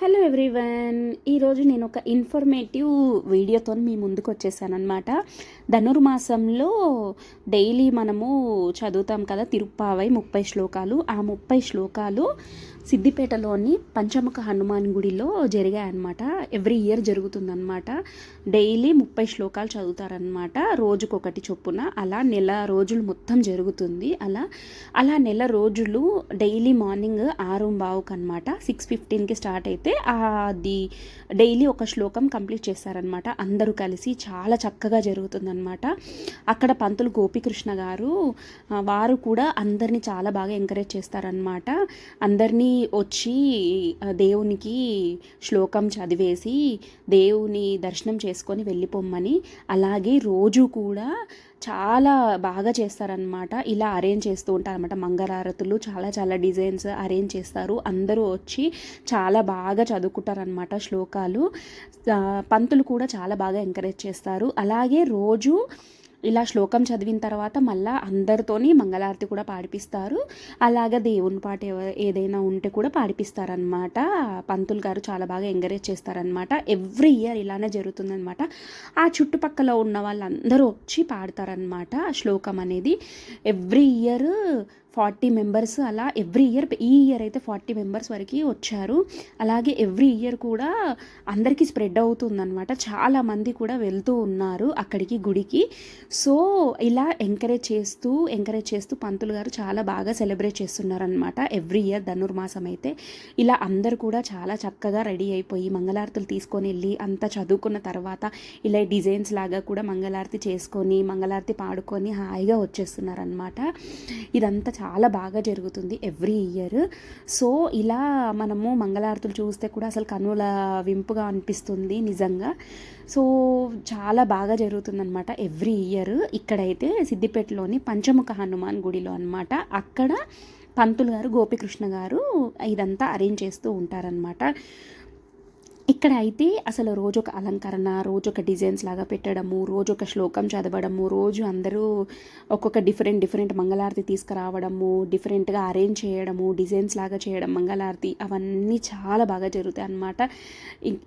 Hello everyone ఈరోజు నేను ఒక ఇన్ఫర్మేటివ్ వీడియోతో మీ ముందుకు వచ్చేసానమాట ధనుర్మాసంలో డైలీ మనము చదువుతాం కదా తిరుప్పావై ముప్పై శ్లోకాలు. ఆ ముప్పై శ్లోకాలు సిద్దిపేటలోని పంచముఖ హనుమాన్ గుడిలో జరిగాయన్నమాట. ఎవ్రీ ఇయర్ జరుగుతుందన్నమాట. డైలీ ముప్పై శ్లోకాలు చదువుతారనమాట రోజుకొకటి చొప్పున అలా నెల రోజులు మొత్తం జరుగుతుంది. అలా అలా నెల రోజులు డైలీ మార్నింగ్ ఆరు బావుకు అనమాట సిక్స్ ఫిఫ్టీన్కి స్టార్ట్ అయితే అది డైలీ ఒక శ్లోకం కంప్లీట్ చేస్తారనమాట అందరూ కలిసి చాలా చక్కగా జరుగుతుందనమాట అక్కడ పంతులు గోపికృష్ణ గారు వారు కూడా అందరినీ చాలా బాగా ఎంకరేజ్ చేస్తారనమాట అందరినీ వచ్చి దేవునికి శ్లోకం చదివేసి దేవుని దర్శనం చేసుకొని వెళ్ళిపోమ్మని అలాగే రోజు కూడా చాలా బాగా చేస్తారనమాట ఇలా అరేంజ్ చేస్తూ ఉంటారనమాట మంగళారతులు చాలా చాలా డిజైన్స్ అరేంజ్ చేస్తారు. అందరూ వచ్చి చాలా బాగా చదువుకుంటారనమాట శ్లోకాలు. పంతులు కూడా చాలా బాగా ఎంకరేజ్ చేస్తారు. అలాగే రోజు ఇలా శ్లోకం చదివిన తర్వాత మళ్ళీ అందరితోని మంగళారతి కూడా పాడిపిస్తారు. అలాగే దేవుని పాట ఏదైనా ఉంటే కూడా పాడిపిస్తారనమాట పంతులు గారు చాలా బాగా ఎంకరేజ్ చేస్తారనమాట ఎవ్రీ ఇయర్ ఇలానే జరుగుతుందనమాట ఆ చుట్టుపక్కల ఉన్న వాళ్ళందరూ వచ్చి పాడతారనమాట ఆ శ్లోకం అనేది. ఎవ్రీ ఇయర్ ఫార్టీ మెంబర్స్ అలా ఎవ్రీ ఇయర్ ఈ ఇయర్ అయితే ఫార్టీ మెంబర్స్ వరకు వచ్చారు. అలాగే ఎవ్రీ ఇయర్ కూడా అందరికీ స్ప్రెడ్ అవుతుందన్నమాట. చాలా మంది కూడా వెళ్తూ ఉన్నారు అక్కడికి గుడికి. సో ఇలా ఎంకరేజ్ చేస్తూ ఎంకరేజ్ చేస్తూ పంతులు గారు చాలా బాగా సెలబ్రేట్ చేస్తున్నారనమాట ఎవ్రీ ఇయర్ ధనుర్మాసం అయితే. ఇలా అందరు కూడా చాలా చక్కగా రెడీ అయిపోయి మంగళారతులు తీసుకొని వెళ్ళి అంతా చదువుకున్న తర్వాత ఇలా డిజైన్స్ లాగా కూడా మంగళారతి చేసుకొని మంగళారతి పాడుకొని హాయిగా వచ్చేస్తున్నారనమాట ఇదంతా చాలా బాగా జరుగుతుంది ఎవ్రీ ఇయర్. సో ఇలా మనము మంగళారతులు చూస్తే కూడా అసలు కనుల వింపుగా అనిపిస్తుంది నిజంగా. సో చాలా బాగా జరుగుతుందన్నమాట ఎవ్రీ ఇయర్. ఇక్కడైతే సిద్దిపేటలోని పంచముఖ హనుమాన్ గుడిలో అనమాట అక్కడ పంతులు గారు గోపికృష్ణ గారు ఇదంతా అరేంజ్ చేస్తూ ఉంటారనమాట ఇక్కడ అయితే అసలు రోజు ఒక అలంకరణ రోజు ఒక డిజైన్స్ లాగా పెట్టడము రోజు ఒక శ్లోకం చదవడము రోజు అందరూ ఒక్కొక్క డిఫరెంట్ డిఫరెంట్ మంగళారతి తీసుకురావడము డిఫరెంట్గా అరేంజ్ చేయడము డిజైన్స్ లాగా చేయడం మంగళారతి అవన్నీ చాలా బాగా జరుగుతాయి అన్నమాట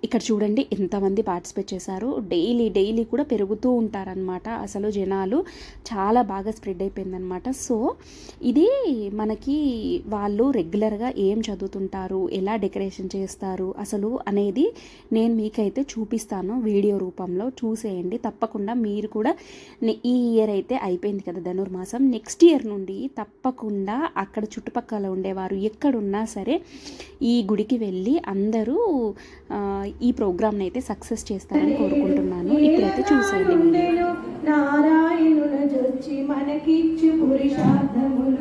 ఇక్కడ చూడండి ఎంతమంది పార్టిసిపేట్ చేశారు. డైలీ డైలీ కూడా పెరుగుతూ ఉంటారనమాట అసలు జనాలు. చాలా బాగా స్ప్రెడ్ అయిపోయిందనమాట సో ఇది మనకి వాళ్ళు రెగ్యులర్గా ఏం చదువుతుంటారు ఎలా డెకరేషన్ చేస్తారు అసలు అనేది నేను మీకైతే చూపిస్తాను వీడియో రూపంలో. చూసేయండి. తప్పకుండా మీరు కూడా ఈ ఇయర్ అయితే అయిపోయింది కదా ధనుర్మాసం. నెక్స్ట్ ఇయర్ నుండి తప్పకుండా అక్కడ చుట్టుపక్కల ఉండేవారు ఎక్కడున్నా సరే ఈ గుడికి వెళ్ళి అందరూ ఈ ప్రోగ్రామ్ని అయితే సక్సెస్ చేస్తారని కోరుకుంటున్నాను. ఇప్పుడైతే చూసేయండి వీడియో. నారాయణుల జొచ్చి మనకిచ్చు పురుషార్థములు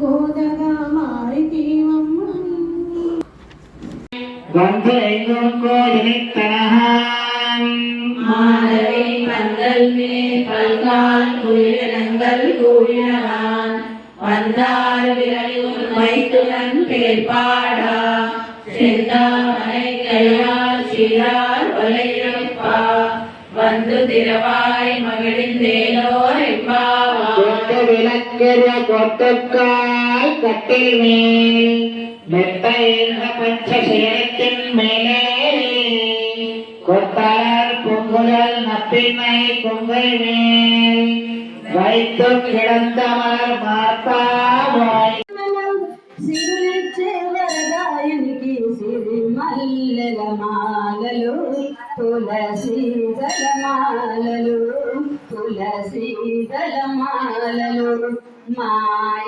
గోదగా మారితీవమ్మ மாலை பந்தல் மேல் பல்கால் குயிலங்கள் கூறினான் வந்தார் விரலில் மைத்துடன் பேர்பாடா செந்தாமரை கையால் சீரார் வலையப்பா வந்து திரவாய் மகிழ்ந்தேலோர் எம்பாவா விளக்கிற கொத்தக்கால் கட்டில் மேல் மெத்த என்ற பஞ்சசேரத்தின் மேலே. கொத்தார் பொங்குதல் நப்பின்னை கொங்கை மேல் வைத்து கிடந்தவர் மார்பாவாய் మల్లెల మాలలు తులసి దళమాలలు తులసి దళమాలలు. మా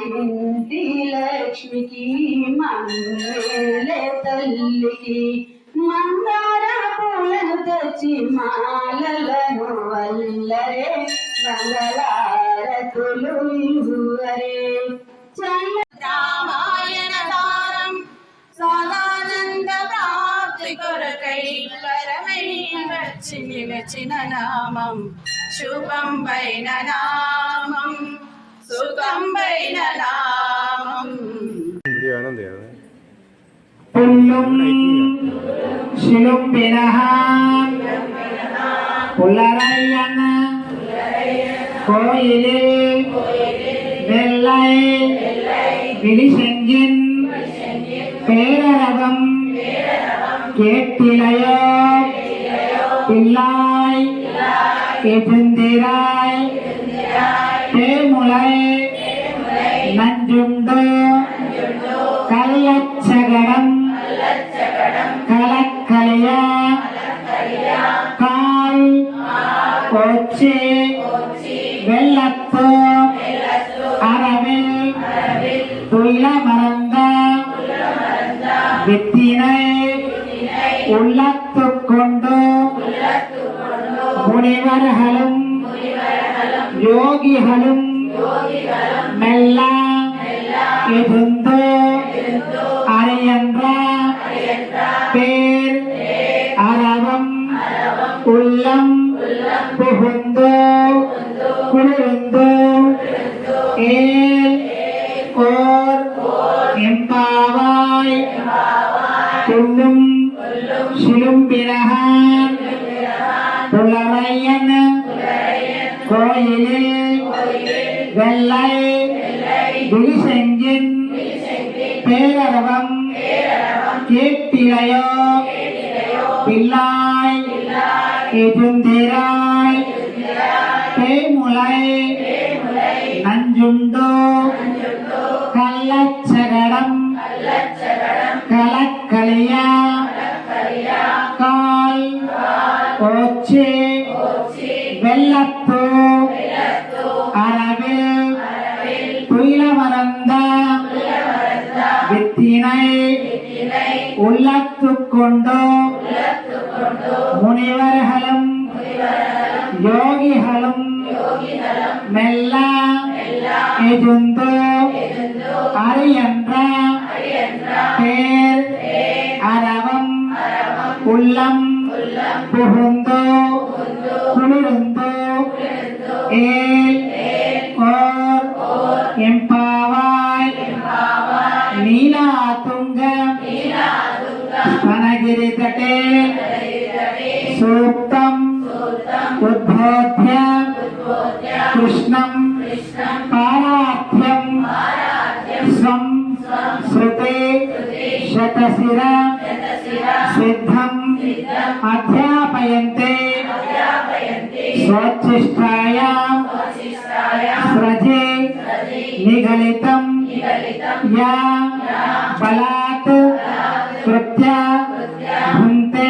ఇంటి లక్ష్మికి మంగళ తల్లికి మందార పూలను తెచ్చి మాలలను వల్లరే మంగళారతులు ఇవ్వరే. చల్ల రామాయణ సారం సదానంద వచ్చి నిలచిన నామం శుభం పైన నామం సుఖం పైన నామం పుల్లం శిలుప్పిన పుల్లరయ్యన కోయిలే വെള്ളൈ വിളിശങ്കൻ പേരരവം കേട്ടിളയ எதிர்ந்திராய் தேமுலை நஞ்சுண்டு. கள்ளச்சகடம். கலக்கலையா. கால் கொச்சி வெள்ளத்தோ. அரவில். துயில மறந்த வித்தினை உள்ளத்தோ. முனிவர்களும் யோகிகளும் மெல்ல இருந்து வெள்ளை விழிசெஞ்சின் பேரரவம் கேட்டிலையோ பிள்ளாய் எதுந்திராய் தேமுலை நஞ்சுண்டோ கள்ளச்சகடம் கலக்கலியா యోగిహలం. మెల్ల. ఎజుంతో అరియంత్ర అరవం. ఉల్లం. పుహుంతో అధ్యాపయంతే స్వచ్ఛిష్టాయాం స్రజే నిగలితం యా బలాత్ కృత్య భుంతే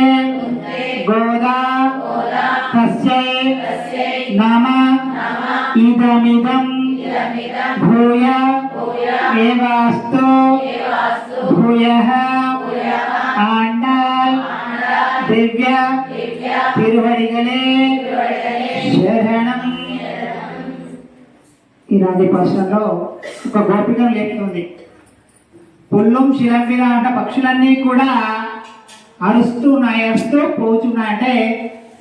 గోదా తస్యై నమ ఇదమిదం భూయ ఏవాస్తు భూయః ఆండాల్ దివ్య తిరువడిగలే శరణం ఇలాంటి ప్రశ్నలో ఒక గోపికను లేపుతుంది. పుల్లం శిలంబిల అంటే పక్షులన్నీ కూడా అరుస్తూ నయరుస్తూ పోచున్నాయంటే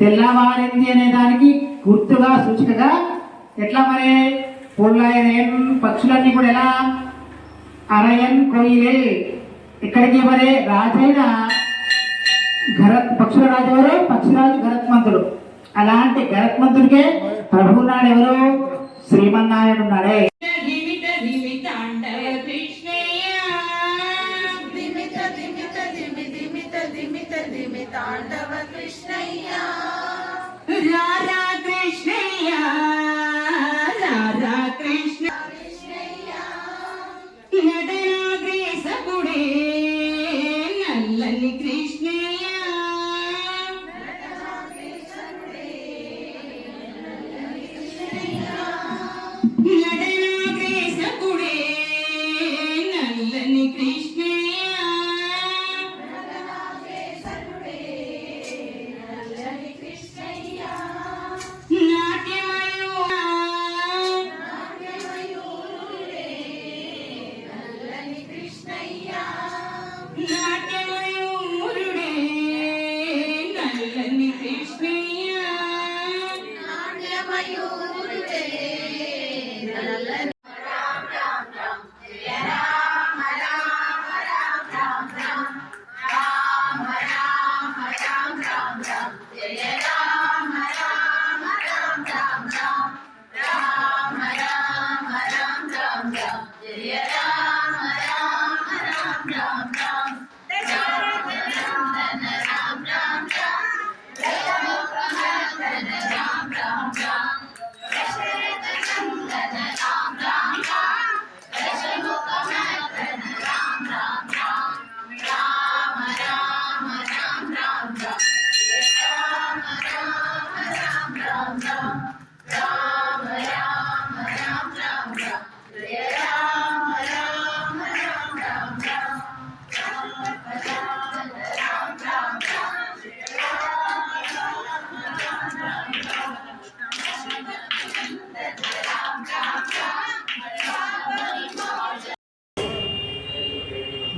తెల్లవారింది అనే దానికి గుర్తుగా సూచికగా ఎట్లా మరి పుల్లయన్ పక్షులన్నీ కూడా ఎలా? అరయన్ కొయిలే ఇక్కడికి మరి రాజైన గరత్ పక్షుల రాజు ఎవరు? పక్షిరాజు గరత్మంతుడు. అలాంటి గరత్మంతుడికే ప్రభువున్నాడు ఎవరు? శ్రీమన్నారాయణ ఉన్నాడే.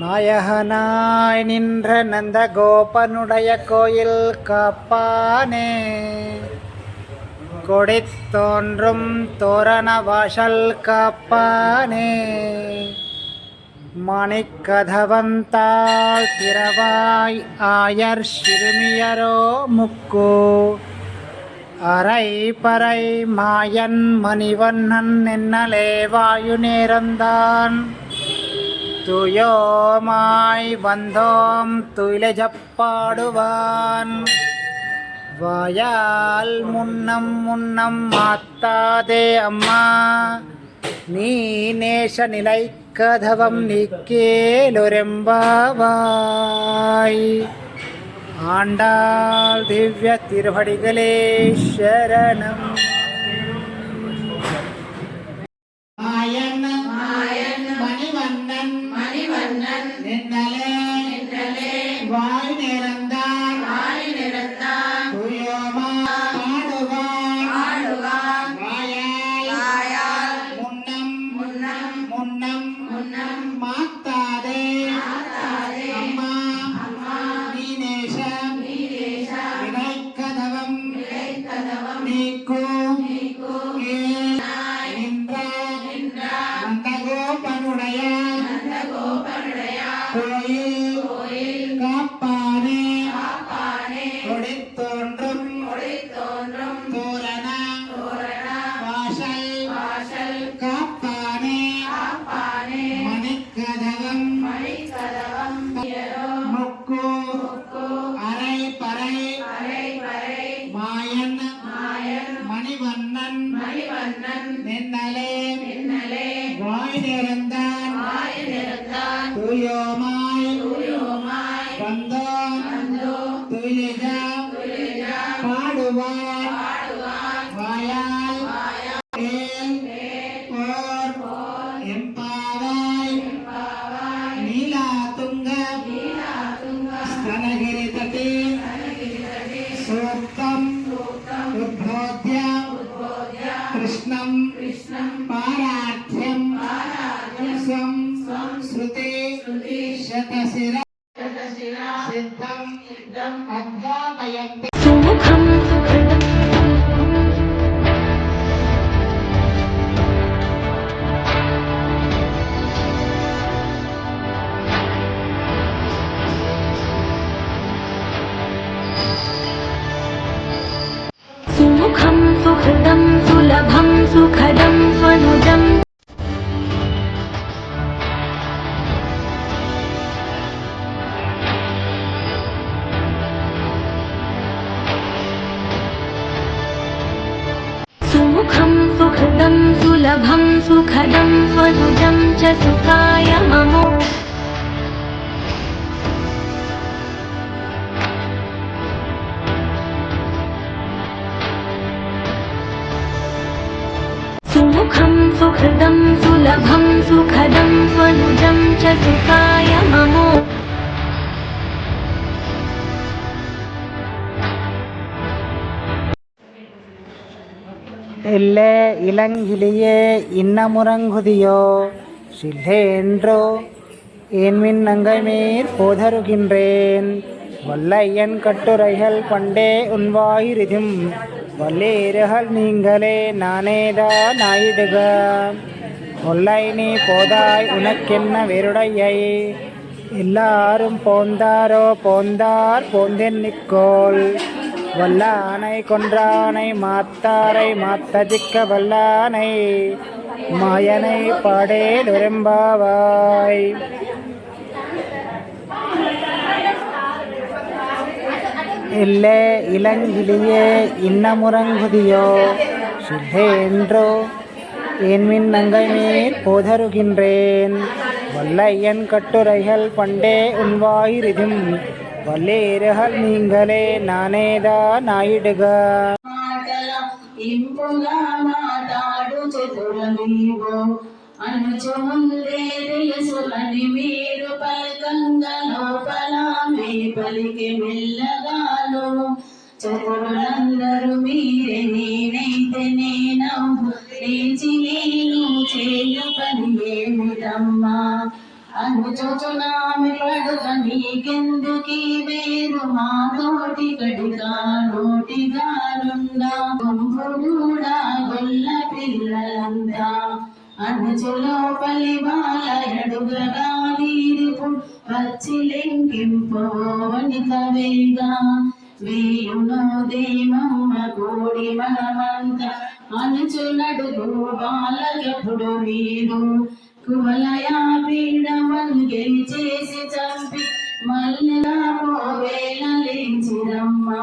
நாயகனாய் நின்ற நந்த கோபனுடைய கோயில் காப்பானே. கொடி தோன்றும் தோரண வாசல் காப்பானே. மணிக்கதவந்தாள் திரவாய் ஆயர் சிறுமியரோ முக்கு. அரை பறை மாயன் மணிவண்ணன் என்னலே வாயு நேரந்தான். തുയോമായി ബന്ധോം തുലജപ്പാടുവാൻ. വയാൽ മുന്നം മുന്നം മാത്താതെ അമ്മ നീ നേശ നിലൈക്കഥവം നീക്കേലൊരമ്പാവായി. ആണ്ടാൾ ദിവ്യ തിരുവടികളേ ശരണം. शतशिर सिद्धम् अध्यापयन्ति सुमुखं सुहृदम् सुमुखं सुहृदं सुलभं सुखदं सुखदं स्वनुजं च सुखाय ममो सुमुखं सुहृदं सुलभं सुखदं स्वनुजं च सुखाय எல்லே இளங்கிளியே இன்னமுறங்குதியோ? சில்லே சில்லேன்றோ ஏன்மின் நங்கைமீர் போதருகின்றேன். வல்லையன் கட்டுரைகள் பண்டே உன்வாயிருதும் வல்லேறுகள் நீங்களே நானேதா நாயிடுக. ஒல்லை நீ போதாய் உனக்கென்ன வெருடையை எல்லாரும் போந்தாரோ போந்தார் போந்தென்னிக்கோள் வல்லானை கொன்றானை மாத்தாரை மாத்ததிக்க வல்லானை மாயனை பாடேலுரெம்பாவாய் எல்லே இளங்கிலியே இன்னமுறங்குதியோ சில்லேன்றோ ஏன்மின் நங்கை நீர் போதருகின்றேன். வல்லையன் கட்டுரைகள் பண்டே உன்வாயிருதும் వల్లేరహల్ నింగలే నానేదా నాయుడుగా. మాట్లాడు మీరు పలికి చతురులందరూ మీరే నేనైతే నేనవు. నేను చేయు పని ఏమిటమ్మా? అనుచోచునా పడుక నీకెందుకీ వేరు? మా తోటి కడిగా నోటిగా గుంపుడా గొల్ల పిల్లలంతా. అనుచులో పలి బాలయడుగగా వీరిపు వచ్చి లెంకింపోవని కవేగా వేయును దేమమ్మ కోడి మనమంత. అనుచునడుగు బాలయపుడు వీరు? కువలయా పీడమన్ గెలిచేసి చంపి మల్లెలా పోవేల లేచిరమ్మా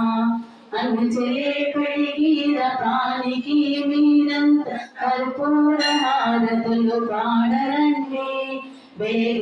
అనుచలే పెడిగిర ప్రాణికి మీరంత కర్పూర హారతులు పాడరండి. వేగ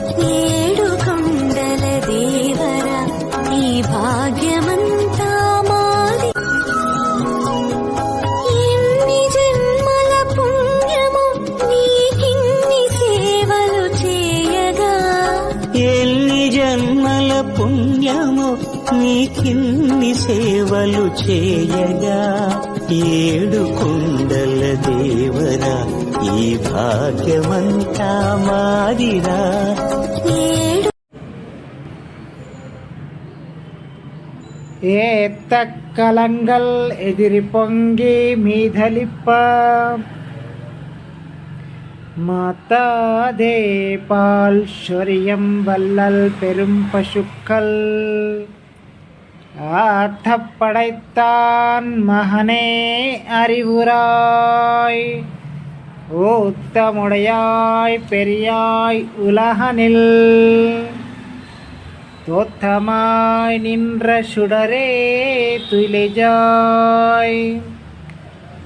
నీకిన్ని సేవలు చేయగా ఏడు కుండల దేవరా ఈ భాగ్యమంతా మాదిరా ఏడు ஏத்த கலங்கள் எதிரி பொங்கி மீதலிப்ப மாதாதே பால் சொரியம் வல்லல் பெரும் பசுக்கள் ஆத்தப்படைத்தான் மகனே அறிவுராய். ஓத்தமுடையாய் பெரியாய் உலகனில். தோத்தமாய் நின்ற சுடரே துயிலெஜாய்.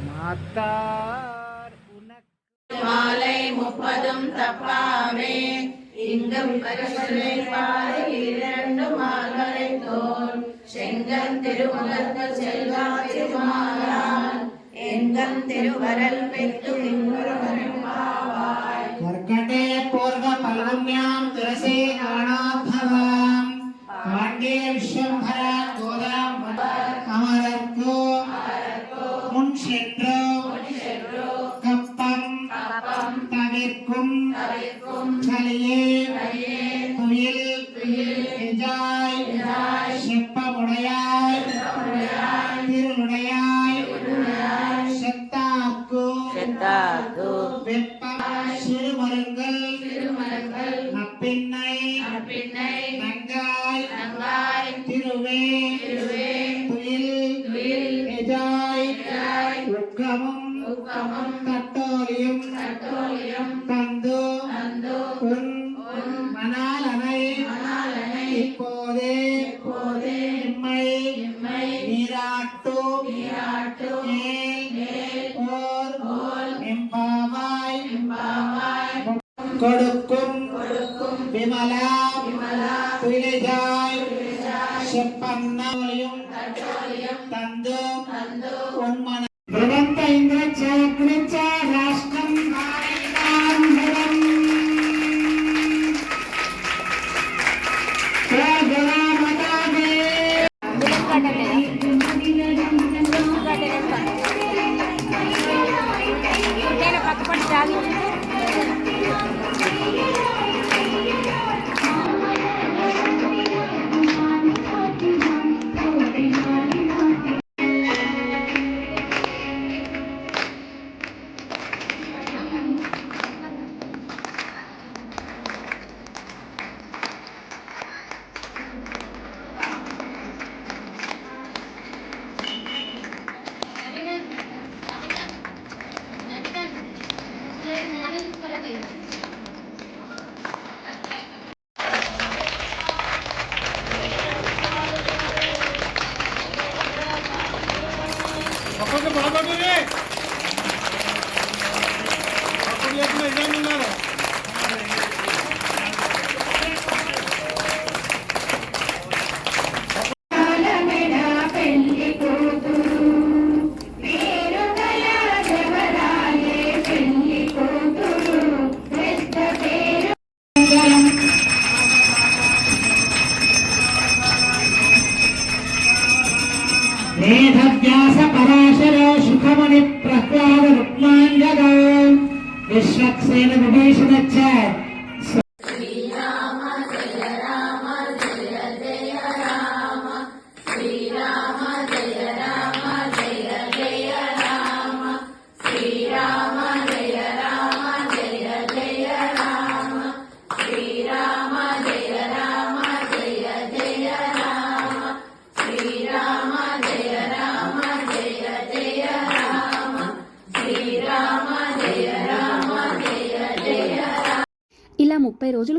மாத்தார் உனக்கு. மாலை முப்பதும் தப்பாமே. இங்கும் எங்கள் திருமுகத்தில் செல்வா திருமாலாமல் எங்கள் திருவரல் பெற்று இன்னொருவருமாவாய் கர்க்கடே பூர்வ பல்வன்யாம் துரசே காணாத்மவாம் பாண்டே விஸ்வம்பர విమలా തുലജായ് ഷെപ്പന്നോളിയും തന്തോ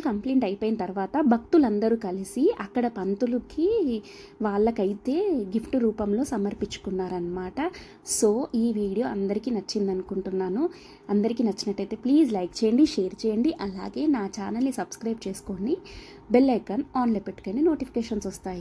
కంప్లీట్ అయిపోయిన తర్వాత భక్తులందరూ కలిసి అక్కడ పంతులకి వాళ్ళకైతే గిఫ్ట్ రూపంలో సమర్పించుకున్నారనమాట సో ఈ వీడియో అందరికీ నచ్చింది అనుకుంటున్నాను అందరికీ నచ్చినట్టయితే ప్లీజ్ లైక్ చేయండి షేర్ చేయండి అలాగే నా ఛానల్ని సబ్స్క్రైబ్ చేసుకోండి. బెల్ ఐకాన్ ఆన్లో పెట్టుకొని నోటిఫికేషన్స్ వస్తాయి.